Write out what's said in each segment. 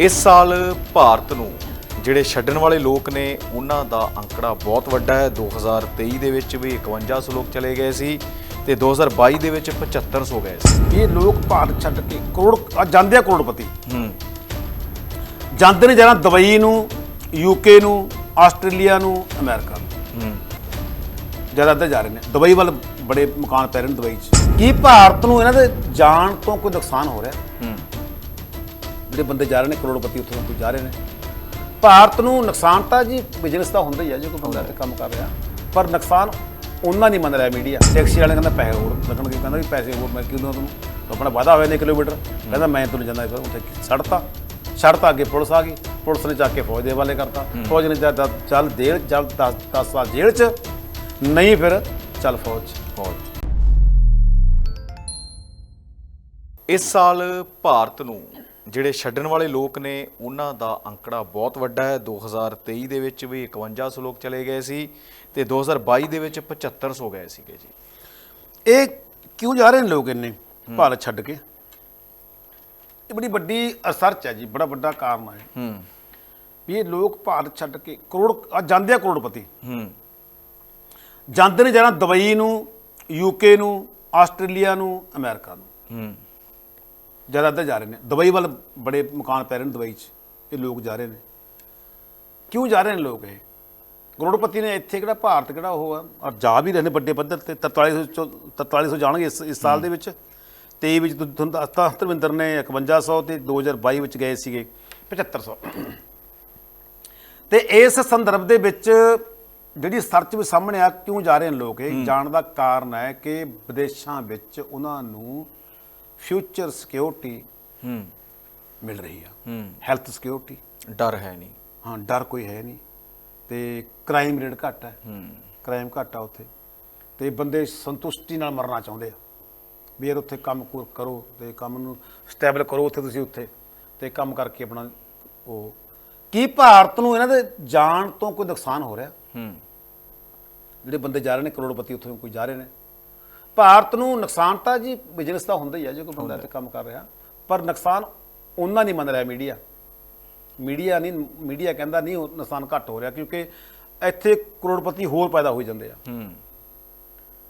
ਇਸ ਸਾਲ ਭਾਰਤ ਨੂੰ ਜਿਹੜੇ ਛੱਡਣ ਵਾਲੇ ਲੋਕ ਨੇ ਉਹਨਾਂ ਦਾ ਅੰਕੜਾ ਬਹੁਤ ਵੱਡਾ ਹੈ। 2023 ਦੇ ਵਿੱਚ ਵੀ 5100 ਲੋਕ ਚਲੇ ਗਏ ਸੀ ਤੇ 2022 ਦੇ ਵਿੱਚ 7500 ਗਏ ਸੀ। ਇਹ ਲੋਕ ਭਾਰਤ ਛੱਡ ਕੇ ਕਰੋੜ ਆ ਜਾਂਦੇ ਆ ਕਰੋੜਪਤੀ। ਹੂੰ। ਜਾਂਦੇ ਨੇ ਜਾਣਾ ਦੁਬਈ ਨੂੰ ਯੂਕੇ ਨੂੰ ਆਸਟ੍ਰੇਲੀਆ ਨੂੰ ਅਮਰੀਕਾ ਨੂੰ। ਹੂੰ। ਜ਼ਿਆਦਾਤਰ ਜਾ ਰਹੇ ਨੇ। ਦੁਬਈ ਵੱਲ ਬੜੇ ਮਕਾਨ ਪੈ ਰਹੇ ਨੇ ਦੁਬਈ 'ਚ। ਕੀ ਭਾਰਤ ਨੂੰ ਇਹਨਾਂ ਦੇ ਜਾਣ ਤੋਂ ਕੋਈ ਨੁਕਸਾਨ ਹੋ ਰਿਹਾ? ਹੂੰ। ਜਿਹੜੇ ਬੰਦੇ ਜਾ ਰਹੇ ਨੇ ਕਰੋੜਪਤੀ ਉੱਥੋਂ ਕੋਈ ਜਾ ਰਹੇ ਨੇ। ਭਾਰਤ ਨੂੰ ਨੁਕਸਾਨ ਤਾਂ ਜੀ ਬਿਜ਼ਨਸ ਦਾ ਹੁੰਦਾ ਹੀ ਆ ਜੇ ਕੋਈ ਬੰਦਾ ਇੱਥੇ ਕੰਮ ਕਰ ਰਿਹਾ। ਪਰ ਨੁਕਸਾਨ ਉਹਨਾਂ ਨਹੀਂ ਮੰਨ ਰਿਹਾ ਮੀਡੀਆ ਟੈਕਸੀ ਵਾਲੇ ਕਹਿੰਦਾ ਪੈਸੇ ਹੋਰ ਲੱਗਣਗੇ ਕਹਿੰਦਾ ਵੀ ਪੈਸੇ ਹੋਰ ਮੈਂ ਕਿਉਂ ਦਵਾਂ ਤੁਹਾਨੂੰ? ਆਪਣਾ ਵਾਦਾ ਹੋਇਆ ਨੇ ਕਿਲੋਮੀਟਰ। ਕਹਿੰਦਾ ਮੈਂ ਤੁਹਾਨੂੰ ਜਾਂਦਾ ਫਿਰ ਉੱਥੇ ਛੱਡਤਾ। ਛੱਡਤਾ ਅੱਗੇ ਪੁਲਿਸ ਆ ਗਈ। ਪੁਲਿਸ ਨੇ ਚੱਕ ਕੇ ਫੌਜ ਦੇ ਹਵਾਲੇ ਕਰਤਾ। ਫੌਜ ਨੇ ਜਦ ਚੱਲ ਜੇਲ੍ਹ ਚੱਲ 10 10 ਸਾਲ ਜੇਲ੍ਹ 'ਚ ਨਹੀਂ ਫਿਰ ਚੱਲ ਫੌਜ। 'ਚ ਬਹੁਤ ਇਸ ਸਾਲ ਭਾਰਤ ਨੂੰ ਜਿਹੜੇ ਛੱਡਣ ਵਾਲੇ ਲੋਕ ਨੇ ਉਹਨਾਂ ਦਾ ਅੰਕੜਾ ਬਹੁਤ ਵੱਡਾ ਹੈ। 2023 ਦੇ ਵਿੱਚ ਵੀ 5100 ਲੋਕ ਚਲੇ ਗਏ ਸੀ ਤੇ 2022 ਦੇ ਵਿੱਚ 7500 ਗਏ ਸੀਗੇ ਜੀ। ਇਹ ਕਿਉਂ ਜਾ ਰਹੇ ਨੇ ਲੋਕ ਇੰਨੇ ਭਾਰਤ ਛੱਡ ਕੇ? ਇਹ ਬੜੀ ਵੱਡੀ ਰਿਸਰਚ ਹੈ ਜੀ ਬੜਾ ਵੱਡਾ ਕਾਰਨ ਹੈ। ਹੂੰ। ਵੀ ਇਹ ਲੋਕ ਭਾਰਤ ਛੱਡ ਕੇ ਕਰੋੜ ਜਾਂਦੇ ਆ ਕਰੋੜਪਤੀ। ਹੂੰ। ਜਾਂਦੇ ਨੇ ਜਾਣਾ ਦੁਬਈ ਨੂੰ ਯੂਕੇ ਨੂੰ ਆਸਟ੍ਰੇਲੀਆ ਨੂੰ ਅਮਰੀਕਾ ਨੂੰ। ਹੂੰ। ਜ਼ਿਆਦਾਤਰ ਜਾ ਰਹੇ ਨੇ। ਦੁਬਈ ਵੱਲ ਬੜੇ ਮਕਾਨ ਪੈ ਰਹੇ ਨੇ ਦੁਬਈ 'ਚ। ਇਹ ਲੋਕ ਜਾ ਰਹੇ ਨੇ। ਕਿਉਂ ਜਾ ਰਹੇ ਨੇ ਲੋਕ ਇਹ? ਕਰੋੜਪਤੀ ਨੇ ਇੱਥੇ ਕਿਹੜਾ ਭਾਰਤ ਕਿਹੜਾ ਉਹ ਆ? ਔਰ ਜਾ ਵੀ ਰਹੇ ਨੇ ਵੱਡੇ ਪੱਧਰ ਤੇ। 4300 ਚੋਂ 4300 ਜਾਣਗੇ ਇਸ ਇਸ ਸਾਲ ਦੇ ਵਿੱਚ। 23 ਵਿੱਚ ਤੁਹਾਨੂੰ ਦੱਸਤਾ ਧਰਮਿੰਦਰ ਨੇ 5100 ਤੇ 2022 ਵਿੱਚ ਗਏ ਸੀਗੇ। 7500 ਤੇ ਇਸ ਸੰਦਰਭ ਦੇ ਵਿੱਚ ਜਿਹੜੀ ਸਰਚ ਵੀ ਸਾਹਮਣੇ ਆ ਕਿਉਂ ਜਾ ਰਹੇ ਨੇ ਲੋਕ ਇਹ? ਜਾਣ ਦਾ ਕਾਰਨ ਹੈ ਕਿ ਵਿਦੇਸ਼ਾਂ ਵਿੱਚ ਉਹਨਾਂ ਨੂੰ ਫਿਊਚਰ ਸਿਕਿਉਰਿਟੀ ਹੂੰ। ਮਿਲ ਰਹੀ ਆ। ਹੂੰ। ਹੈਲਥ ਸਿਕਿਉਰਿਟੀ ਡਰ ਹੈ ਨਹੀਂ। ਹਾਂ ਡਰ ਕੋਈ ਹੈ ਨਹੀਂ। ਤੇ ਕ੍ਰਾਈਮ ਰੇਟ ਘੱਟ ਹੈ। ਹੂੰ। ਕ੍ਰਾਈਮ ਘੱਟ ਆ ਉੱਥੇ। ਤੇ ਬੰਦੇ ਸੰਤੁਸ਼ਟੀ ਨਾਲ ਮਰਨਾ ਚਾਹੁੰਦੇ ਆ। ਵੀ ਯਾਰ ਉੱਥੇ ਕੰਮ ਕਰੋ ਤੇ ਕੰਮ ਨੂੰ ਸਟੇਬਲ ਕਰੋ ਉੱਥੇ ਤੁਸੀਂ ਉੱਥੇ। ਤੇ ਕੰਮ ਕਰਕੇ ਆਪਣਾ ਉਹ। ਕੀ ਭਾਰਤ ਨੂੰ ਇਹਨਾਂ ਦੇ ਜਾਣ ਤੋਂ ਕੋਈ ਨੁਕਸਾਨ ਹੋ ਰਿਹਾ? ਹੂੰ। ਜਿਹੜੇ ਬੰਦੇ ਜਾ ਰਹੇ ਨੇ ਕਰੋੜਪਤੀ ਉੱਥੋਂ ਕੋਈ ਜਾ ਰਹੇ ਨੇ। ਭਾਰਤ ਨੂੰ ਨੁਕਸਾਨ ਤਾਂ ਜੀ ਬਿਜ਼ਨਸ ਦਾ ਹੁੰਦਾ ਹੀ ਆ ਜੇ ਕੋਈ ਬੰਦਾ ਇੱਥੇ ਕੰਮ ਕਰ ਰਿਹਾ ਪਰ ਨੁਕਸਾਨ ਉਹਨਾਂ ਨਹੀਂ ਮੰਨ ਰਿਹਾ ਮੀਡੀਆ। ਮੀਡੀਆ ਨਹੀਂ ਮੀਡੀਆ ਕਹਿੰਦਾ ਨਹੀਂ ਉਹ ਨੁਕਸਾਨ ਘੱਟ ਹੋ ਰਿਹਾ ਕਿਉਂਕਿ ਇੱਥੇ ਕਰੋੜਪਤੀ ਹੋਰ ਪੈਦਾ ਹੋ ਜਾਂਦੇ ਆ। ਹੂੰ।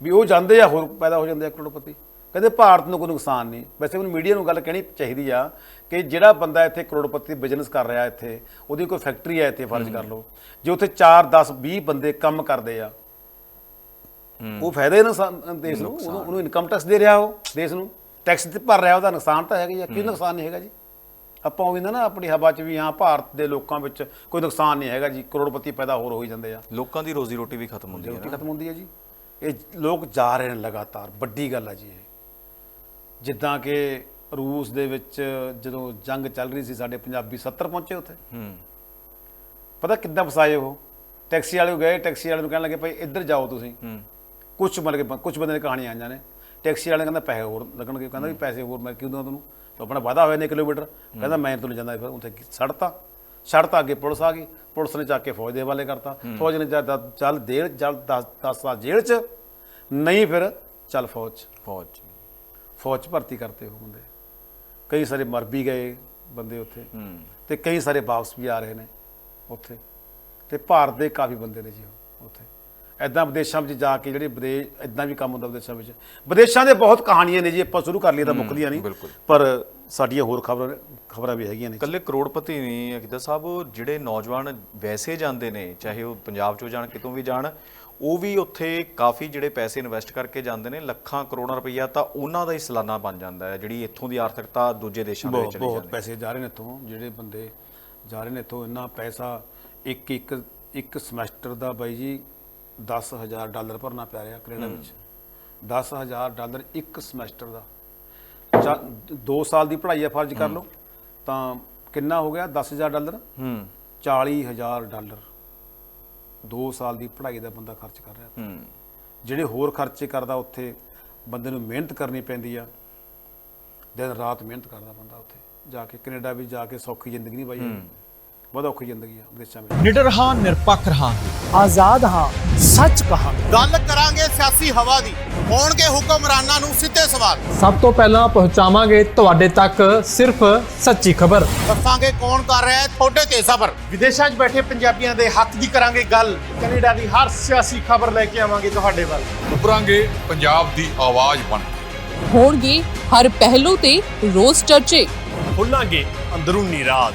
ਵੀ ਉਹ ਜਾਂਦੇ ਆ ਹੋਰ ਪੈਦਾ ਹੋ ਜਾਂਦੇ ਆ ਕਰੋੜਪਤੀ। ਕਹਿੰਦੇ ਭਾਰਤ ਨੂੰ ਕੋਈ ਨੁਕਸਾਨ ਨਹੀਂ। ਵੈਸੇ ਮੈਨੂੰ ਮੀਡੀਆ ਨੂੰ ਗੱਲ ਕਹਿਣੀ ਚਾਹੀਦੀ ਆ ਕਿ ਜਿਹੜਾ ਬੰਦਾ ਇੱਥੇ ਕਰੋੜਪਤੀ ਬਿਜ਼ਨਸ ਕਰ ਰਿਹਾ ਇੱਥੇ ਉਹਦੀ ਕੋਈ ਫੈਕਟਰੀ ਹੈ ਇੱਥੇ ਫਰਜ਼ ਕਰ ਲਓ। ਜੇ ਉੱਥੇ 4 10 20 ਬੰਦੇ ਕੰਮ ਕਰਦੇ ਆ ਉਹ ਫਾਇਦਾ ਹੀ ਨੁਕਸਾਨ ਦੇਸ਼ ਨੂੰ ਉਹਨੂੰ ਉਹਨੂੰ ਇਨਕਮ ਟੈਕਸ ਦੇ ਰਿਹਾ ਉਹ ਦੇਸ਼ ਨੂੰ। ਟੈਕਸ ਤੇ ਭਰ ਰਿਹਾ ਉਹਦਾ ਨੁਕਸਾਨ ਤਾਂ ਹੈਗਾ ਹੀ ਆ ਕੀ ਨੁਕਸਾਨ ਨਹੀਂ ਹੈਗਾ ਜੀ। ਆਪਾਂ ਉਹ ਵੀ ਨਾ ਆਪਣੀ ਹਵਾ 'ਚ ਵੀ ਹਾਂ ਭਾਰਤ ਦੇ ਲੋਕਾਂ ਵਿੱਚ ਕੋਈ ਨੁਕਸਾਨ ਨਹੀਂ ਹੈਗਾ ਜੀ ਕਰੋੜਪਤੀ ਪੈਦਾ ਹੋਰ ਹੋਈ ਜਾਂਦੇ ਆ। ਲੋਕਾਂ ਦੀ ਰੋਜ਼ੀ ਰੋਟੀ ਵੀ ਖਤਮ ਹੁੰਦੀ ਹੈ ਰੋਟੀ ਖਤਮ ਹੁੰਦੀ ਹੈ ਜੀ। ਇਹ ਲੋਕ ਜਾ ਰਹੇ ਨੇ ਲਗਾਤਾਰ ਵੱਡੀ ਗੱਲ ਹੈ ਜੀ ਇਹ। ਜਿੱਦਾਂ ਕਿ ਰੂਸ ਦੇ ਵਿੱਚ ਜਦੋਂ ਜੰਗ ਚੱਲ ਰਹੀ ਸੀ ਸਾਡੇ ਪੰਜਾਬੀ 70 ਪਹੁੰਚੇ ਉੱਥੇ। ਹੂੰ। ਪਤਾ ਕਿੱਦਾਂ ਫਸਾਏ ਉਹ? ਟੈਕਸੀ ਵਾਲੇ ਗਏ ਟੈਕਸੀ ਵਾਲੇ ਨੂੰ ਕਹਿਣ ਲੱਗੇ ਭਾਈ ਇੱਧਰ ਜਾਓ ਤੁਸੀਂ। ਹੂੰ। ਕੁਝ ਮਤਲਬ ਕਿ ਕੁਝ ਬੰਦੇ ਨੇ ਕਹਾਣੀਆਂ ਆਈਆਂ ਨੇ। ਟੈਕਸੀ ਵਾਲੇ ਕਹਿੰਦਾ ਪੈਸੇ ਹੋਰ ਲੱਗਣਗੇ ਕਹਿੰਦਾ ਵੀ ਪੈਸੇ ਹੋਰ ਮੈਂ ਕਿਉਂ ਦਵਾਂ ਤੁਹਾਨੂੰ ਤਾਂ ਆਪਣਾ ਵਾਦਾ ਹੋਇਆ ਨੇ ਕਿਲੋਮੀਟਰ। ਕਹਿੰਦਾ ਮੈਂ ਤੁਹਾਨੂੰ ਜਾਂਦਾ ਫਿਰ ਉੱਥੇ ਛੱਡਤਾ ਛੱਡਤਾ ਅੱਗੇ ਪੁਲਿਸ ਆ ਗਈ। ਪੁਲਿਸ ਨੇ ਚੱਕ ਕੇ ਫੌਜ ਦੇ ਹਵਾਲੇ ਕਰਤਾ। ਫੌਜ ਨੇ ਚੱਲ ਦੇਰ ਚੱਲ 10 10 ਸਾਲ ਜੇਲ੍ਹ 'ਚ ਨਹੀਂ ਫਿਰ ਚੱਲ ਫੌਜ 'ਚ। ਫੌਜ ਫੌਜ 'ਚ ਭਰਤੀ ਕਰਤੇ ਉਹ ਬੰਦੇ। ਕਈ ਸਾਰੇ ਮਰ ਵੀ ਗਏ ਬੰਦੇ ਉੱਥੇ। ਹੂੰ। ਤੇ ਕਈ ਸਾਰੇ ਵਾਪਸ ਵੀ ਆ ਰਹੇ ਨੇ ਉੱਥੇ। ਤੇ ਭਾਰਤ ਦੇ ਕਾਫੀ ਬੰਦੇ ਨੇ ਜੀ ਉੱਥੇ। ਐਦਾਂ ਵਿਦੇਸ਼ਾਂ ਵਿੱਚ ਜਾ ਕੇ ਜਿਹੜੇ ਵਿਦੇਸ਼ ਐਦਾਂ ਵੀ ਕੰਮ ਹੁੰਦਾ ਵਿਦੇਸ਼ਾਂ ਵਿੱਚ। ਵਿਦੇਸ਼ਾਂ ਦੇ ਬਹੁਤ ਕਹਾਣੀਆਂ ਨੇ ਜੀ ਆਪਾਂ ਸ਼ੁਰੂ ਕਰ ਲਈਏ ਤਾਂ ਮੁੱਕਦੀਆਂ ਨਹੀਂ। ਪਰ ਸਾਡੀਆਂ ਹੋਰ ਖਬਰਾਂ ਖਬਰਾਂ ਵੀ ਹੈਗੀਆਂ ਨੇ। ਇਕੱਲੇ ਕਰੋੜਪਤੀ ਨਹੀਂ ਅਕਿਦਾ ਸਾਹਿਬ ਜਿਹੜੇ ਨੌਜਵਾਨ ਵੈਸੇ ਜਾਂਦੇ ਨੇ ਚਾਹੇ ਉਹ ਪੰਜਾਬ ਚੋਂ ਜਾਣ ਕਿਤੋਂ ਵੀ ਜਾਣ ਉਹ ਵੀ ਉੱਥੇ ਕਾਫੀ ਜਿਹੜੇ ਪੈਸੇ ਇਨਵੈਸਟ ਕਰਕੇ ਜਾਂਦੇ ਨੇ ਲੱਖਾਂ ਕਰੋੜਾਂ ਰੁਪਈਆ ਤਾਂ ਉਹਨਾਂ ਦਾ ਹੀ ਸਾਲਾਨਾ ਬਣ ਜਾਂਦਾ ਹੈ ਜਿਹੜੀ ਇੱਥੋਂ ਦੀ ਆਰਥਿਕਤਾ ਦੂਜੇ ਦੇਸ਼ਾਂ ਦੇ ਵਿੱਚ ਬਹੁਤ ਚਲੀ ਬਹੁਤ ਜਾਂਦੀ। ਪੈਸੇ ਜਾ ਰਹੇ ਨੇ ਇੱਥੋਂ ਜਿਹੜੇ ਬੰਦੇ ਜਾ ਰਹੇ ਨੇ ਇੱਥੋਂ ਇੰਨਾ ਪੈਸਾ ਇੱਕ ਇੱਕ ਇੱਕ ਸਮੈਸਟਰ ਦਾ ਬਾਈ ਜੀ 10000 ਡਾਲਰ ਭਰਨਾ ਪੈ ਰਿਹਾ ਕੈਨੇਡਾ ਵਿੱਚ। 10000 ਡਾਲਰ ਇੱਕ ਸਮੈਸਟਰ ਦਾ। 2 ਸਾਲ ਦੀ ਪੜ੍ਹਾਈ ਆ ਫਰਜ਼ ਕਰ ਲਓ। ਤਾਂ ਕਿੰਨਾ ਹੋ ਗਿਆ? 10000 ਡਾਲਰ। ਹੂੰ। 40000 ਡਾਲਰ। 2 ਸਾਲ ਦੀ ਪੜ੍ਹਾਈ ਦਾ ਬੰਦਾ ਖਰਚ ਕਰ ਰਿਹਾ। ਹੂੰ। ਜਿਹੜੇ ਹੋਰ ਖਰਚੇ ਕਰਦਾ ਉੱਥੇ ਬੰਦੇ ਨੂੰ ਮਿਹਨਤ ਕਰਨੀ ਪੈਂਦੀ ਆ। ਦਿਨ ਰਾਤ ਮਿਹਨਤ ਕਰਦਾ ਬੰਦਾ ਉੱਥੇ। ਜਾ ਕੇ ਕੈਨੇਡਾ ਵੀ ਜਾ ਕੇ ਸੌਖੀ ਜ਼ਿੰਦਗੀ ਨਹੀਂ ਬਾਈ ਬਹੁਤ ਔਖੀ ਜ਼ਿੰਦਗੀ ਆ ਵਿਦੇਸ਼ਾਂ ਵਿੱਚ। ਨਿਡਰ ਹਾਂ ਨਿਰਪੱਖ ਰਹਾਂਗੇ ਆਜ਼ਾਦ ਹਾਂ ਸੱਚ ਕਹਾਂਗੇ। ਗੱਲ ਕਰਾਂਗੇ ਸਿਆਸੀ ਹਵਾ ਦੀ। ਹੋਣਗੇ ਹੁਕਮਰਾਨਾਂ ਨੂੰ ਸਿੱਧੇ ਸਵਾਲ। ਸਭ ਤੋਂ ਪਹਿਲਾਂ ਪਹੁੰਚਾਵਾਂਗੇ ਤੁਹਾਡੇ ਤੱਕ ਸਿਰਫ ਸੱਚੀ ਖਬਰ। ਦੱਸਾਂਗੇ ਕੌਣ ਕਰ ਰਿਹਾ ਹੈ ਤੁਹਾਡੇ ਤੇ ਸਬਰ। ਵਿਦੇਸ਼ਾਂ 'ਚ ਬੈਠੇ ਪੰਜਾਬੀਆਂ ਦੇ ਹੱਕ ਦੀ ਕਰਾਂਗੇ ਗੱਲ। ਕੈਨੇਡਾ ਦੀ ਹਰ ਸਿਆਸੀ ਖਬਰ ਲੈ ਕੇ ਆਵਾਂਗੇ ਤੁਹਾਡੇ ਵੱਲ। ਉਭਰਾਂਗੇ ਪੰਜਾਬ ਦੀ ਆਵਾਜ਼ ਬਣ ਹੋਣਗੇ ਹਰ ਪਹਿਲੂ ਤੇ ਰੋਜ਼ ਚਰਚੇ। ਖੋਲਾਂਗੇ ਅੰਦਰੂਨੀ ਰਾਜ।